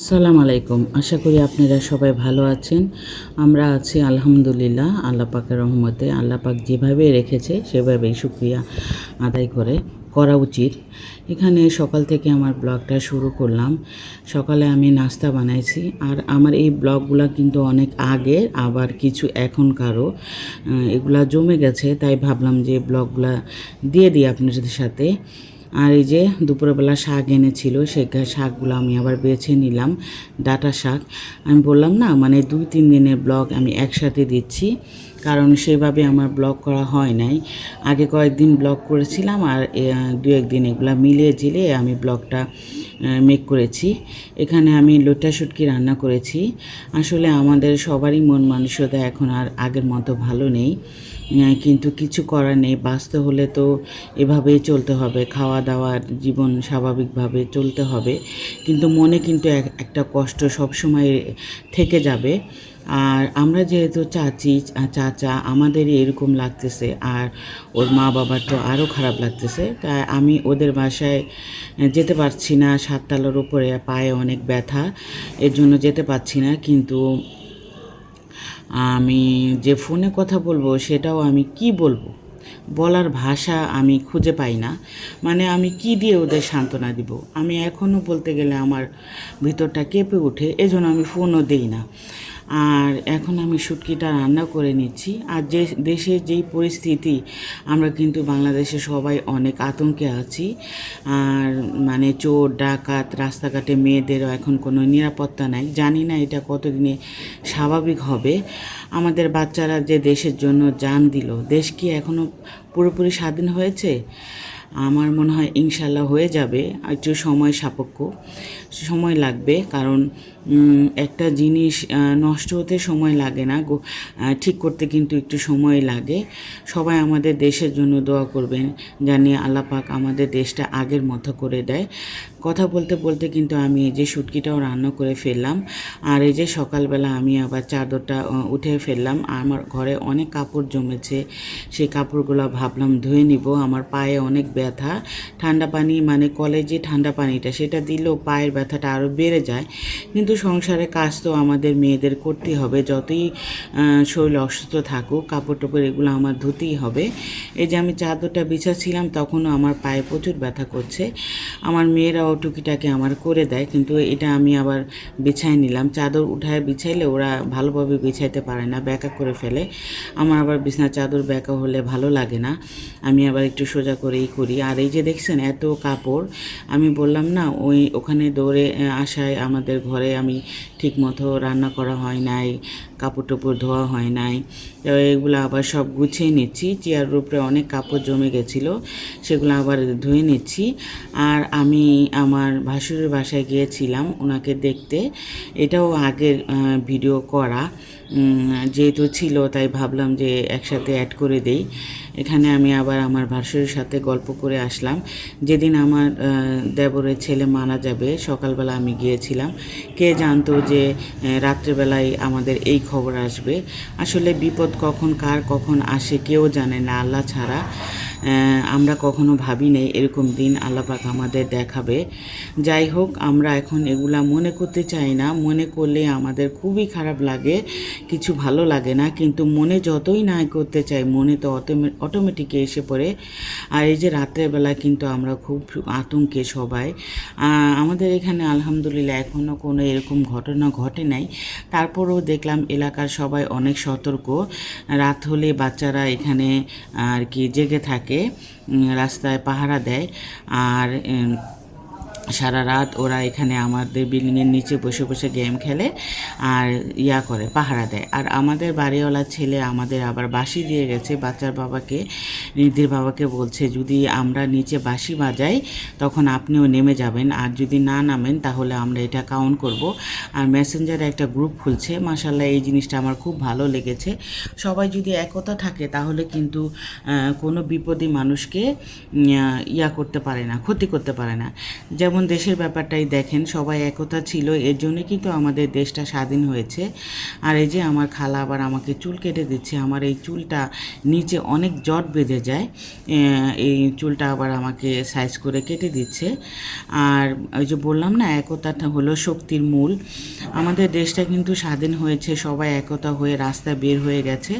আসসালামু আলাইকুম। আশা করি আপনারা সবাই ভালো আছেন। আমরা আছি আলহামদুলিল্লাহ আল্লাহ পাকের রহমতে। আল্লাহ পাক যেভাবে রেখেছে সেভাবেই শুক্রিয়া আদায় করে, করা উচিত। এখানে সকাল থেকে আমার ব্লগটা শুরু করলাম। সকালে আমি নাস্তা বানাইছি। আর আমার এই ব্লগগুলো কিন্তু অনেক আগের, আবার কিছু এখনকারও। এগুলা জমে গেছে, তাই ভাবলাম যে ব্লগগুলা দিয়ে দিই আপনাদের সাথে। আর এই যে দুপুরবেলা শাক এনেছিল, সেই শাকগুলো আমি আবার বেছে নিলাম, ডাটা শাক। আমি বললাম, না মানে দুই, তিন দিনের ব্লগ আমি একসাথে দিচ্ছি। কারণ সেভাবে আমার ব্লগ করা হয় নাই। আগে কয়েকদিন ব্লগ করেছিলাম আর দু একদিন এগুলো মিলিয়ে ঝিলিয়ে আমি ব্লগটা মেক করেছি। এখানে আমি লোটা শুটকি রান্না করেছি। আসলে আমাদের সবারই মন মানসিকতা এখন আর আগের মতো ভালো নেই। কিন্তু কিছু করার নেই। বাঁচতে হলে তো এভাবেই চলতে হবে। খাওয়া দাওয়ার জীবন স্বাভাবিকভাবে চলতে হবে। কিন্তু মনে কিন্তু এক- একটা কষ্ট সবসময় থেকে যাবে। আর আমরা যেহেতু চাচি চাচা, আমাদেরই এরকম লাগতেছে। আর ওর মা বাবার তো আরও খারাপ লাগতেছে। তাই আমি ওদের বাসায় যেতে পারছি না। সাততলার উপরে পায়ে অনেক ব্যথা, এর জন্য যেতে পারছি না। কিন্তু আমি যে ফোনে কথা বলব সেটাও আমি কি বলব? বলার ভাষা আমি খুঁজে পাই না। মানে আমি কি দিয়ে ওদের সান্ত্বনা দিব? আমি এখনও বলতে গেলে আমার ভিতরটা কেঁপে ওঠে। এজন্য আমি ফোনও দেই না। আর এখন আমি শুটকিটা রান্না করে নিচ্ছি। আর যে দেশের যেই পরিস্থিতি, আমরা কিন্তু বাংলাদেশে সবাই অনেক আতঙ্কে আছি। আর মানে চোর, ডাকাত, রাস্তাঘাটে মেয়েদেরও এখন কোনো নিরাপত্তা নাই। জানি না এটা কতদিনে স্বাভাবিক হবে। আমাদের বাচ্চারা যে দেশের জন্য যান দিল, দেশ কি এখনও পুরোপুরি স্বাধীন হয়েছে? আমার মনে হয় ইনশাল্লাহ হয়ে যাবে। একটু সময় সাপেক্ষ। সময় লাগবে, কারণ একটা জিনিস নষ্ট হতে সময় লাগে না ঠিক করতে কিন্তু একটু সময় লাগে। সবাই আমাদের দেশের জন্য দোয়া করবেন জানি আল্লাহ পাক আমাদের দেশটা আগের মতো করে দেয়। কথা বলতে বলতে কিন্তু আমি এই যে শুটকিটাও রান্না করে ফেললাম, আর এই যে সকালবেলা আমি আবার চাদরটা উঠে ফেললাম। আমার ঘরে অনেক কাপড় জমেছে, সেই কাপড়গুলো ভাবলাম ধুয়ে নিব। আমার পায়ে অনেক ব্যথা। ঠান্ডা পানি মানে কলেজে ঠান্ডা পানিটা, সেটা দিলেও পায়ের ব্যথাটা আরও বেড়ে যায়। কিন্তু সংসারে কাজ তো আমাদের মেয়েদের করতেই হবে। যতই শরীর অসুস্থ থাকুক কাপড় টাপড় এগুলো আমার ধুতেই হবে। এই যে আমি চাদরটা বিছাচ্ছিলাম তখনও আমার পায়ে প্রচুর ব্যথা করছে। আমার মেয়েরাও টুকিটাকে আমার করে দেয়, কিন্তু এটা আমি আবার বিছাই নিলাম। চাদর উঠায় বিছাইলে ওরা ভালোভাবে বিছাইতে পারে না ব্যাকা করে ফেলে। আমার আবার বিছনা চাদর ব্যাকা হলে ভালো লাগে না। আমি আবার একটু সোজা করেই করি। আর এই যে দেখছেন এত কাপড়, আমি বললাম না, ওই ওখানে দৌড়ে আসায় আমাদের ঘরে আমি ঠিক মতো রান্না করা হয় নাই কাপড় টাপড় ধোয়া হয় নাই। এগুলো আবার সব গুছিয়ে নিচ্ছি। চেয়ারের উপরে অনেক কাপড় জমে গেছিল, সেগুলো আবার ধুয়ে নিচ্ছি। আর আমি আমার ভাসুরের বাসায় গিয়েছিলাম ওনাকে দেখতে। এটাও আগের ভিডিও করা। যেহেতু ছিল, তাই ভাবলাম যে একসাথে অ্যাড করে দেই। এখানে আমি আবার আমার ভাসুরের সাথে গল্প করে আসলাম। যেদিন আমার দেবরের ছেলে মারা যাবে, সকালবেলা আমি গিয়েছিলাম। কে জানতো যে রাত্রেবেলায় আমাদের এই খবর আসবে? আসলে বিপদ কখন, কার কখন আসে, কেউ জানে না, আল্লাহ ছাড়া। আমরা কখনো ভাবি নেই এরকম দিন আল্লাপাক আমাদের দেখাবে। যাই হোক, আমরা এখন এগুলা মনে করতে চাই না। মনে করলে আমাদের খুবই খারাপ লাগে, কিছু ভালো লাগে না। কিন্তু মনে যতই না করতে চাই, মনে তো অটোমেটিক এসে পড়ে। আর এই যে রাত্রেবেলা কিন্তু আমরা খুব আতঙ্কে সবাই। আমাদের এখানে আলহামদুলিল্লাহ এখনও কোনো এরকম ঘটনা ঘটে নাই। তারপরেও দেখলাম এলাকার সবাই অনেক সতর্ক। রাত হলে বাচ্চারা এখানে আর কি জেগে থাকে। উম, রাস্তায় পাহারা দেয়। আর সারা রাত ওরা এখানে আমাদের বিল্ডিংয়ের নিচে বসে বসে গেম খেলে আর ইয়া করে, পাহারা দেয়। আর আমাদের বাড়িওয়ালা ছেলে আমাদের আবার বাঁশি দিয়ে গেছে, বাচ্চার বাবাকে নিধির বাবাকে বলছে, যদি আমরা নিচে বাঁশি বাজাই, তখন আপনিও নেমে যাবেন। আর যদি না নামেন, তাহলে আমরা এটা কাউন্ট করব। আর মেসেঞ্জারে একটা গ্রুপ খুলছে মাসাল্লাহ এই জিনিসটা আমার খুব ভালো লেগেছে। সবাই যদি একতা থাকে, তাহলে কিন্তু কোনো বিপদী মানুষকে ইয়া করতে পারে না, ক্ষতি করতে পারে না। যেমন যেমন দেশের ব্যাপারটাই দেখেন, সবাই একতা ছিল, এর জন্য কিন্তু আমাদের দেশটা স্বাধীন হয়েছে। আর এই যে আমার খালা আবার আমাকে চুল কেটে দিচ্ছে, আমার এই চুলটা নিচে অনেক জট বেঁধে যায় এই চুলটা আবার আমাকে সাইজ করে কেটে দিচ্ছে। আর ওই যে বললাম না একতাটা হলো শক্তির মূল। আমাদের দেশটা কিন্তু স্বাধীন হয়েছে, সবাই একতা হয়ে রাস্তা বের হয়ে গেছে,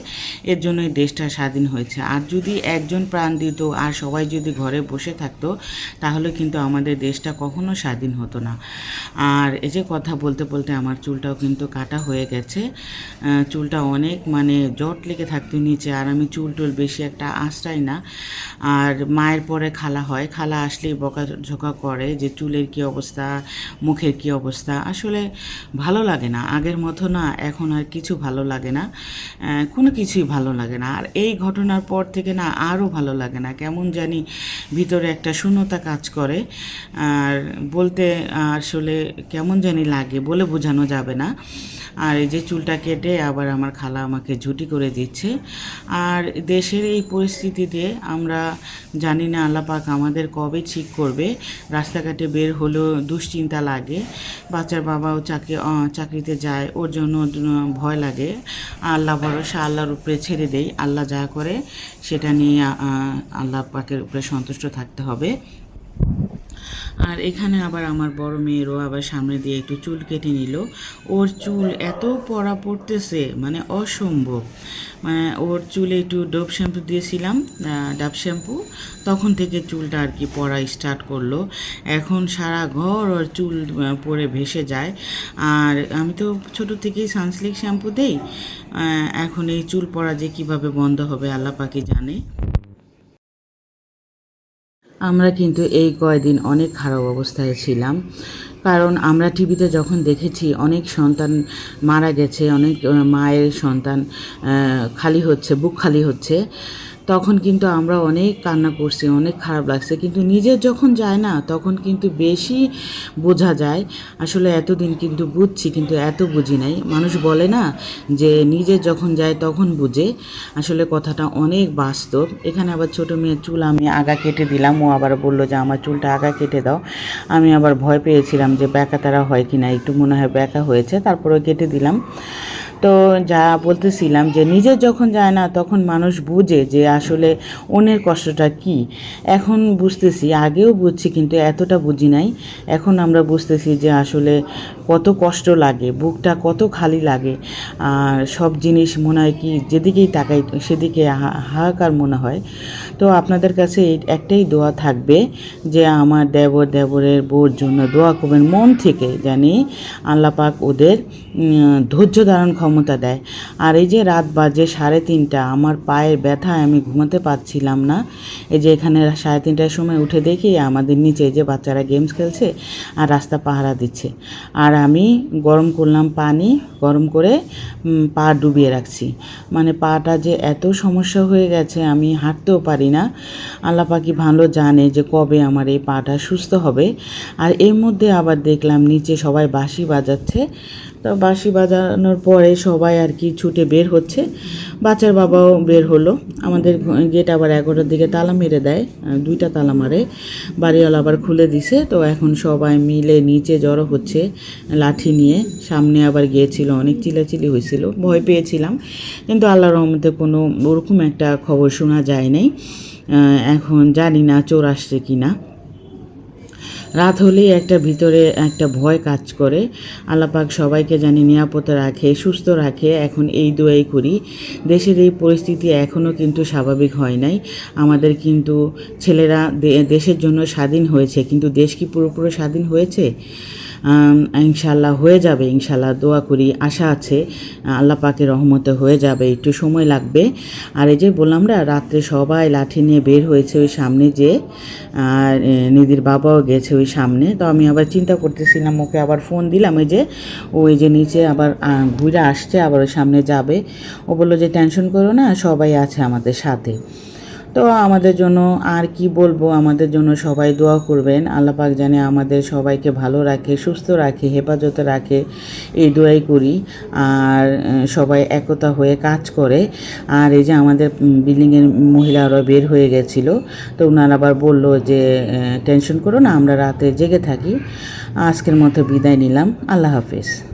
এর জন্যই দেশটা স্বাধীন হয়েছে। আর যদি একজন প্রাণ দিত, আর সবাই যদি ঘরে বসে থাকতো, তাহলে কিন্তু আমাদের দেশটা কখনো স্বাধীন হতো না। আর এই যে কথা বলতে বলতে আমার চুলটাও কিন্তু কাটা হয়ে গেছে। চুলটা অনেক মানে জট লেগে থাকতো নিচে, আর আমি চুল টুল বেশি একটা আশ্রাই না। আর মায়ের পরে খালা হয়, খালা আসলেই বকাঝোকা করে যে চুলের কি অবস্থা, মুখের কি অবস্থা। আসলে ভালো লাগে না, আগের মতো না, এখন আর কিছু ভালো লাগে না। কোনো কিছুই ভালো লাগে না। আর এই ঘটনার পর থেকে না আরও ভালো লাগে না। কেমন জানি ভিতরে একটা শূন্যতা কাজ করে। আর বলতে আসলে কেমন জানি লাগে বলে বোঝানো যাবে না। আর এই যে চুলটা কেটে আবার আমার খালা আমাকে ঝুটি করে দিচ্ছে। আর দেশের এই পরিস্থিতিতে আমরা জানি না আল্লাপাক আমাদের কবে ঠিক করবে। রাস্তাঘাটে বের হলেও দুশ্চিন্তা লাগে। বাচ্চার বাবাও চাকরি চাকরিতে যায়, ওর জন্য ভয় লাগে। আল্লাহ ভরসা, আল্লাহর উপরে ছেড়ে দেই, আল্লাহ যা করে সেটা নিয়ে আল্লাহ পাকের উপরে সন্তুষ্ট থাকতে হবে। আর এখানে আবার আমার বড় মেয়েরও আবার সামনে দিয়ে একটু চুল কেটে নিল। ওর চুল এত পড়া পড়তেছে মানে অসম্ভব। মানে ওর চুলে একটু ডোব শ্যাম্পু দিয়েছিলাম ডাব শ্যাম্পু। তখন থেকে চুলটা আর কি পড়া স্টার্ট করল। এখন সারা ঘর ওর চুল পরে ভেসে যায়। আর আমি তো ছোট থেকেই সানসিল্ক শ্যাম্পু দেই এখন এই চুল পড়া যে কীভাবে বন্ধ হবে আল্লাহ পাকি জানে। আমরা কিন্তু এই কয়দিন অনেক খারাপ অবস্থায় ছিলাম। কারণ আমরা টিভিতে যখন দেখেছি অনেক সন্তান মারা গেছে, অনেক মায়ের সন্তান খালি হচ্ছে, বুক খালি হচ্ছে। তখন কিন্তু আমরা অনেক কান্না করছি, অনেক খারাপ লাগছে। কিন্তু নিজের যখন যায় না, তখন কিন্তু বেশি বোঝা যায়। আসলে এতদিন কিন্তু বুঝছি, কিন্তু এত বুঝি নাই। মানুষ বলে না যে নিজের যখন যায় তখন বুঝে। আসলে কথাটা অনেক বাস্তব। এখানে আবার ছোট মেয়ের চুল আমি আগা কেটে দিলাম। ও আবার বলল যে, আমার চুলটা আগা কেটে দাও। আমি আবার ভয় পেয়েছিলাম যে, ব্যাকা তারা হয় কি না একটু মনে হয় ব্যাকা হয়েছে তারপরে কেটে দিলাম। তো যা বলতেছিলাম যে নিজে যখন যায় না, তখন মানুষ বুঝে যে আসলে অন্যের কষ্টটা কি। এখন বুঝতেছি, আগেও বুঝছি কিন্তু এতটা বুঝি নাই। এখন আমরা বুঝতেছি যে আসলে কত কষ্ট লাগে, বুকটা কত খালি লাগে। আর সব জিনিস মনে হয় কি, যেদিকেই তাকাই সেদিকে হাহাকার মনে হয়। তো আপনাদের কাছে এই একটাই দোয়া থাকবে যে আমার দেবর দেবরের বউর জন্য দোয়া করবেন মন থেকে, জানি আল্লাপাক ওদের ধৈর্য ধারণ ক্ষমতা দেয়। আর এই যে রাত বাজে সাড়ে তিনটা, আমার পায়ের ব্যথায় আমি ঘুমাতে পারছিলাম না। এই যে এখানে সাড়ে তিনটার সময় উঠে দেখি আমাদের নিচে যে বাচ্চারা গেমস খেলছে আর রাস্তা পাহারা দিচ্ছে। আর আমি গরম করলাম পানি, গরম করে পা ডুবিয়ে রাখছি। মানে পাটা যে এত সমস্যা হয়ে গেছে, আমি হাঁটতেও পারি না। আল্লাহ পাকি ভালো জানে যে কবে আমার এই পাটা সুস্থ হবে। আর এর মধ্যে আবার দেখলাম নিচে সবাই বাঁশি বাজাচ্ছে। তো বাঁশি বাজানোর পরে সবাই আর কি ছুটে বের হচ্ছে। বাচ্চার বাবাও বের হলো। আমাদের গেট আবার এগারোটার দিকে তালা মেরে দেয় দুইটা তালা মারে। বাড়িওয়ালা আবার খুলে দিছে। তো এখন সবাই মিলে নিচে জড়ো হচ্ছে লাঠি নিয়ে। সামনে আবার গিয়েছিল, অনেক চিলাচিলি হয়েছিল। ভয় পেয়েছিলাম। কিন্তু আল্লাহ রহমতে কোনো ওরকম একটা খবর শোনা যায় নাই। এখন জানি না চোর আসছে কি না রাত হলেই একটা ভিতরে একটা ভয় কাজ করে। আল্লাপাক সবাইকে জানি নিরাপদে রাখে, সুস্থ রাখে। এখন এই দোয়াই করি। দেশের এই পরিস্থিতি এখনও কিন্তু স্বাভাবিক হয় নাই। আমাদের কিন্তু ছেলেরা দেশের জন্য স্বাধীন হয়েছে। কিন্তু দেশ কি পুরোপুরি স্বাধীন হয়েছে? ইনশাল্লাহ হয়ে যাবে ইনশাল্লাহ দোয়া করি, আশা আছে, আল্লাহ পাকে রহমতে হয়ে যাবে, একটু সময় লাগবে। আর এই যে বললাম না, রাত্রে সবাই লাঠি নিয়ে বের হয়েছে ওই সামনে যে, আর নিধির বাবাও গেছে ওই সামনে। তো আমি আবার চিন্তা করতেছিলাম, ওকে আবার ফোন দিলাম, ওই যে ওই যে নিচে আবার ঘুরে আসছে, আবার ওই সামনে যাবে। ও বলল যে, টেনশন করো না, সবাই আছে আমাদের সাথে। তো আমাদের জন্য আর কি বলব? আমাদের জন্য সবাই দোয়া করবেন। আল্লাহ পাক জানে আমাদের সবাইকে ভালো রাখে, সুস্থ রাখে, হেফাজতে রাখে। এই দোয়াই করি। আর সবাই একতা হয়ে কাজ করে। আর এই যে আমাদের বিল্ডিংয়ের মহিলারা বের হয়ে গেছিল। তো ওনারা আবার বলল যে টেনশন করো না, আমরা রাতে জেগে থাকি। আজকের মতো বিদায় নিলাম। আল্লাহ হাফেজ।